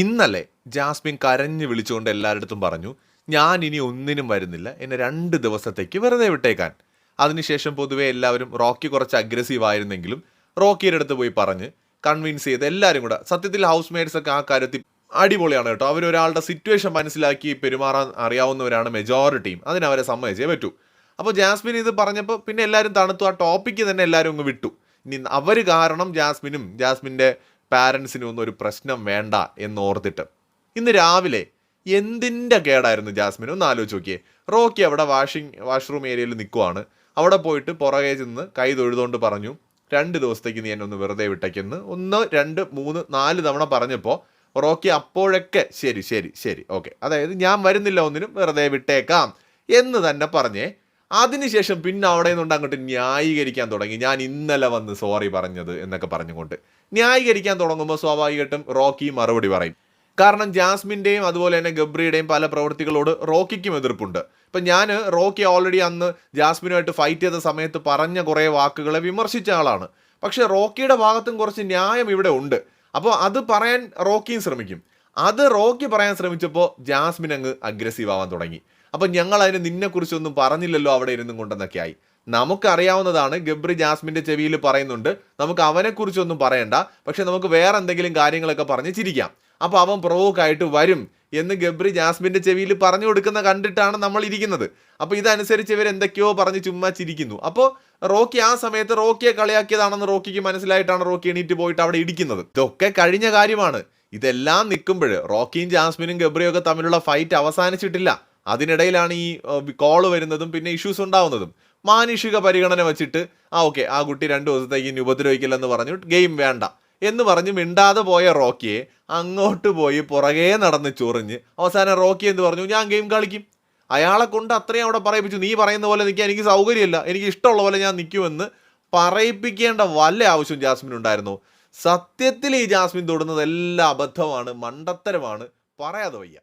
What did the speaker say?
ഇന്നലെ ജാസ്മിൻ കരഞ്ഞു വിളിച്ചുകൊണ്ട് എല്ലാവരുടെ പറഞ്ഞു ഞാൻ ഇനി ഒന്നിനും വരുന്നില്ല. എന്നെ രണ്ട് ദിവസത്തേക്ക് വെറുതെ വിട്ടേക്കാൻ. അതിനുശേഷം പൊതുവെ എല്ലാവരും റോക്കി കുറച്ച് അഗ്രസീവ് ആയിരുന്നെങ്കിലും റോക്കിയുടെ അടുത്ത് പോയി പറഞ്ഞ് കൺവിൻസ് ചെയ്ത് എല്ലാവരും കൂടെ സത്യത്തിൽ ഹൗസ് മേറ്റ്സ് ഒക്കെ ആ കാര്യത്തിൽ അടിപൊളിയാണ് കേട്ടോ. അവരൊരാളുടെ സിറ്റുവേഷൻ മനസ്സിലാക്കി പെരുമാറാൻ അറിയാവുന്നവരാണ് മെജോറിറ്റിയും അതിനവരെ സമ്മതിച്ചേ പറ്റൂ. അപ്പോൾ ജാസ്മിൻ ഇത് പറഞ്ഞപ്പോൾ പിന്നെ എല്ലാവരും തണുത്തു. ആ ടോപ്പിക്ക് തന്നെ എല്ലാവരും അങ്ങ് വിട്ടു. ഇനി അവർ കാരണം ജാസ്മിനും ജാസ്മിന്റെ പാരൻസിനും ഒന്നും ഒരു പ്രശ്നം വേണ്ട എന്നോർത്തിട്ട് ഇന്ന് രാവിലെ എന്തിന്റെ കേടായിരുന്നു ജാസ്മിൻ? ഒന്ന് ആലോചിച്ച് നോക്കിയേ. റോക്കി അവിടെ വാഷിംഗ് വാഷ്റൂം ഏരിയയിൽ നിൽക്കുവാണ്. അവിടെ പോയിട്ട് പുറകെ ചെന്ന് കൈ തൊഴുതുകൊണ്ട് പറഞ്ഞു രണ്ട് ദിവസത്തേക്ക് നീ എന്നെ ഒന്ന് വെറുതെ വിട്ടേക്കെന്ന് ഒന്ന് രണ്ട് മൂന്ന് നാല് തവണ പറഞ്ഞപ്പോൾ റോക്കി അപ്പോഴൊക്കെ ശരി ശരി ശരി ഓക്കെ. അതായത് ഞാൻ വരുന്നില്ല ഒന്നിനും വെറുതെ വിട്ടേക്കാം എന്ന് തന്നെ പറഞ്ഞേ. അതിനുശേഷം പിന്നെ അവിടെ നിന്നുകൊണ്ട് അങ്ങോട്ട് ന്യായീകരിക്കാൻ തുടങ്ങി. ഞാൻ ഇന്നലെ വന്ന് സോറി പറഞ്ഞത് എന്നൊക്കെ പറഞ്ഞുകൊണ്ട് ന്യായീകരിക്കാൻ തുടങ്ങുമ്പോൾ സ്വാഭാവികമായിട്ടും റോക്കി മറുപടി പറയും. കാരണം ജാസ്മിന്റെയും അതുപോലെ തന്നെ ഗബ്രിയുടെയും പല പ്രവൃത്തികളോട് റോക്കിക്കും എതിർപ്പുണ്ട്. ഇപ്പം ഞാൻ റോക്കി ഓൾറെഡി അന്ന് ജാസ്മിനുമായിട്ട് ഫൈറ്റ് ചെയ്ത സമയത്ത് പറഞ്ഞ കുറേ വാക്കുകളെ വിമർശിച്ച ആളാണ്. പക്ഷേ റോക്കിയുടെ ഭാഗത്തും കുറച്ച് ന്യായം ഇവിടെ ഉണ്ട്. അപ്പോൾ അത് പറയാൻ റോക്കിയും ശ്രമിക്കും. അത് റോക്കി പറയാൻ ശ്രമിച്ചപ്പോൾ ജാസ്മിൻ അങ്ങ് അഗ്രസീവ് ആവാൻ തുടങ്ങി. അപ്പം ഞങ്ങൾ അതിന് നിന്നെക്കുറിച്ചൊന്നും പറഞ്ഞില്ലല്ലോ അവിടെ ഇരുന്നും കൊണ്ടെന്നൊക്കെ ആയി. നമുക്കറിയാവുന്നതാണ് ഗബ്രി ജാസ്മിന്റെ ചെവിയിൽ പറയുന്നുണ്ട് നമുക്ക് അവനെക്കുറിച്ചൊന്നും പറയണ്ട പക്ഷെ നമുക്ക് വേറെ എന്തെങ്കിലും കാര്യങ്ങളൊക്കെ പറഞ്ഞ് ചിരിക്കാം. അപ്പോൾ അവൻ പ്രൊവോക്കായിട്ട് വരും എന്ന് ഗബ്രി ജാസ്മിന്റെ ചെവിയിൽ പറഞ്ഞു കൊടുക്കുന്ന കണ്ടിട്ടാണ് നമ്മൾ ഇരിക്കുന്നത്. അപ്പോൾ ഇതനുസരിച്ച് ഇവർ എന്തൊക്കെയോ പറഞ്ഞ് ചുമ്മാ ചിരിക്കുന്നു. അപ്പോൾ റോക്കി ആ സമയത്ത് റോക്കിയെ കളിയാക്കിയതാണെന്ന് റോക്കിക്ക് മനസ്സിലായിട്ടാണ് റോക്കി എണീറ്റ് പോയിട്ട് അവിടെ ഇടിക്കുന്നത് ഇതൊക്കെ കഴിഞ്ഞ കാര്യമാണ്. ഇതെല്ലാം നിൽക്കുമ്പോൾ റോക്കിയും ജാസ്മിനും ഗബ്രിയും ഒക്കെ തമ്മിലുള്ള ഫൈറ്റ് അവസാനിച്ചിട്ടില്ല. അതിനിടയിലാണ് ഈ കോൾ വരുന്നതും പിന്നെ ഇഷ്യൂസ് ഉണ്ടാവുന്നതും. മാനുഷിക പരിഗണന വെച്ചിട്ട് ആ ഓക്കെ ആ കുട്ടി രണ്ട് ദിവസത്തേക്ക് ഇനി ഉപദ്രവിക്കില്ലെന്ന് പറഞ്ഞു ഗെയിം വേണ്ട. എന്ന് പറഞ്ഞ് മിണ്ടാതെ പോയ റോക്കിയെ അങ്ങോട്ട് പോയി പുറകേ നടന്ന് ചൊറിഞ്ഞ് അവസാനം റോക്കി എന്ന് പറഞ്ഞു ഞാൻ ഗെയിം കളിക്കും. അയാളെ കൊണ്ട് അത്രയും അവിടെ പറയിപ്പിച്ചു. നീ പറയുന്ന പോലെ നിൽക്കാൻ എനിക്ക് സൗകര്യമില്ല. എനിക്ക് ഇഷ്ടമുള്ള പോലെ ഞാൻ നിൽക്കുമെന്ന് പറയിപ്പിക്കേണ്ട വല്ല ആവശ്യം ജാസ്മിൻ ഉണ്ടായിരുന്നു സത്യത്തിൽ ഈ ജാസ്മിൻ തൊടുന്നത് എല്ലാം അബദ്ധമാണ് മണ്ടത്തരമാണ്. പറയാതെ വയ്യ.